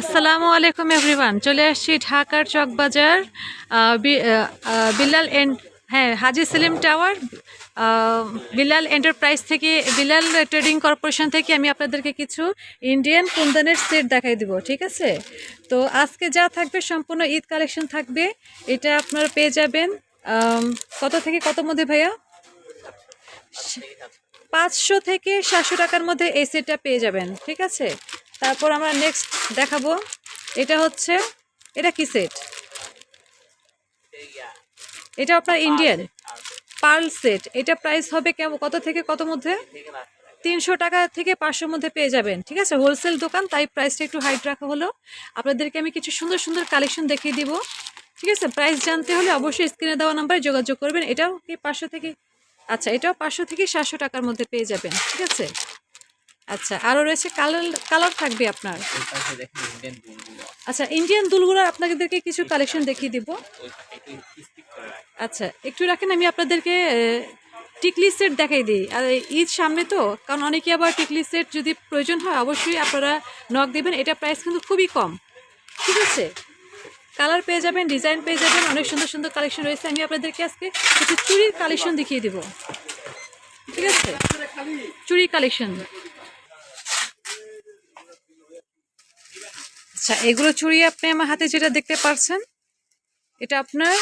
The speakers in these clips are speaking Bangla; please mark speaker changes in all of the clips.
Speaker 1: আসসালামু আলাইকুম এভরিওয়ান চলে আসছি ঢাকার চকবাজার আহ, বি- আহ, আহ, বিল্লাল এন হ্যাঁ হাজি সেলিম টাওয়ার বিলাল এন্টারপ্রাইজ থেকে বিলাল ট্রেডিং কর্পোরেশন থেকে আমি আপনাদেরকে কিছু ইন্ডিয়ান কুন্দনের সেট দেখাই দিব ঠিক আছে? তো আজকে যা থাকবে সম্পূর্ণ ঈদ কালেকশন থাকবে এটা আপনারা পেয়ে যাবেন কত থেকে কত মধ্যে ভাইয়া? পাঁচশো থেকে সাতশো টাকার মধ্যে এই সেটটা পেয়ে যাবেন ঠিক আছে? তারপর আমরা নেক্সট দেখাবো, এটা হচ্ছে, এটা কি সেট এটা আপনার ইন্ডিয়ান পার্ল সেট এটা প্রাইস হবে কেমন, কত থেকে, কত মধ্যে? তিনশো টাকা থেকে পাঁচশোর মধ্যে পেয়ে যাবেন, ঠিক আছে? হোলসেল দোকান, তাই প্রাইসটা একটু হাইট রাখা হলো। আপনাদেরকে আমি কিছু সুন্দর সুন্দর কালেকশন দেখিয়ে দিব, ঠিক আছে? প্রাইস জানতে হলে অবশ্যই স্ক্রিনে দেওয়া নাম্বারে যোগাযোগ করবেন। এটাও কি পাঁচশো থেকে আচ্ছা এটাও পাঁচশো থেকে সাতশো টাকার মধ্যে পেয়ে যাবেন, ঠিক আছে? আচ্ছা আরও রয়েছে কালার কালার থাকবে আপনার? আচ্ছা ইন্ডিয়ান দুলগুলোর আপনাদেরকে কিছু কালেকশন দেখিয়ে দিব। আচ্ছা একটু রাখেন আমি আপনাদেরকে টিকলি সেট দেখাই দিই। আর ঈদ সামনে তো কারণ অনেকে আবার টিকলি সেট যদি প্রয়োজন হয় অবশ্যই আপনারা নক দেবেন। এটা প্রাইস কিন্তু খুবই কম। ঠিক আছে? কালার পেয়ে যাবেন ডিজাইন পেয়ে যাবেন অনেক সুন্দর সুন্দর কালেকশন রয়েছে। আমি আপনাদেরকে আজকে কিছু চুরির কালেকশন দেখিয়ে দিব। ঠিক আছে? চুরি কালেকশন আচ্ছা এগুলো চুড়ি আপনি আমার হাতে যেটা দেখতে পারছেন, এটা আপনার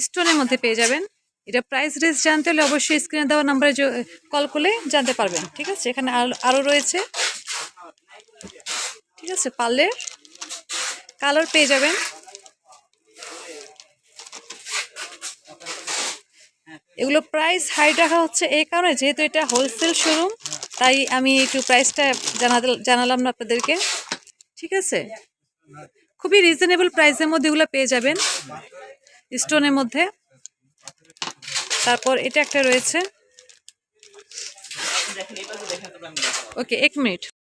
Speaker 1: স্টোনের মধ্যে পেয়ে যাবেন। এটা প্রাইস রেস জানতে হলে অবশ্যই স্ক্রিনে দেওয়া নাম্বারে কল করলে জানতে পারবেন, ঠিক আছে? এখানে আরো- আরও রয়েছে। ঠিক আছে পারলে কালার পেয়ে যাবেন। এগুলো প্রাইস হাই রাখা হচ্ছে এই কারণে, যেহেতু এটা হোলসেল শোরুম তাই আমি একটু প্রাইসটা জানালাম না আপনাদেরকে। ঠিক আছে? খুবই রিজনেবল প্রাইসের মধ্যে এগুলো পেয়ে যাবেন। স্টোনের মধ্যে। তারপর এটা একটা রয়েছে। ওকে এক মিনিট